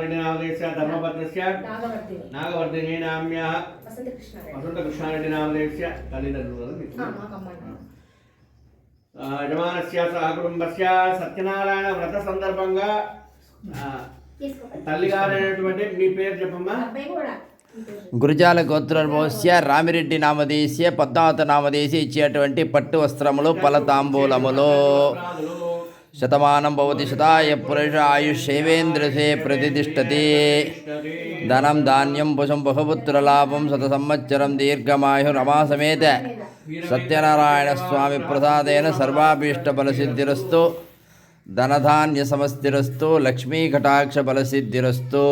రెడ్డి నామధేయస్య ధర్మపత్రస్య నాగవర్ధిని నాగవర్ధిని నామ్య వసంత కృష్ణారెడ్డి వసంత కృష్ణారెడ్డి నామధేయస్య తల్లిదండ్రులు కదా మీకు? ఆ, మాకు అమ్మ నాన్న. ఆ, యజమానస్య సహకుటుంబస్య సత్యనారాయణ వ్రత సందర్భంగా ఆ, తల్లిగారైనటువంటి మీ పేరు చెప్పమ్మా? గురుజాల గోత్రోద్భవస్య రామిరెడ్డి నామదేశీయ పద్మావత నామదేశీ ఇచ్చేటువంటి పట్టు వస్త్రములు ఫలతాంబూలములు. శతమానం భవతి శతాయ పురుష ఆయుష్యేవేంద్రసే ప్రతిష్టతి. ధనం ధాన్యం పుషం బహుపుత్రలాభం శత సంవత్సరం దీర్ఘమాయు రమాసమేత సత్యనారాయణ స్వామి ప్రసాదేన సర్వాభీష్ట బలసిద్ధిరస్తు ధనధాన్య సమస్తిరస్తు లక్ష్మీ కటాక్ష బలసిద్ధిరస్తు.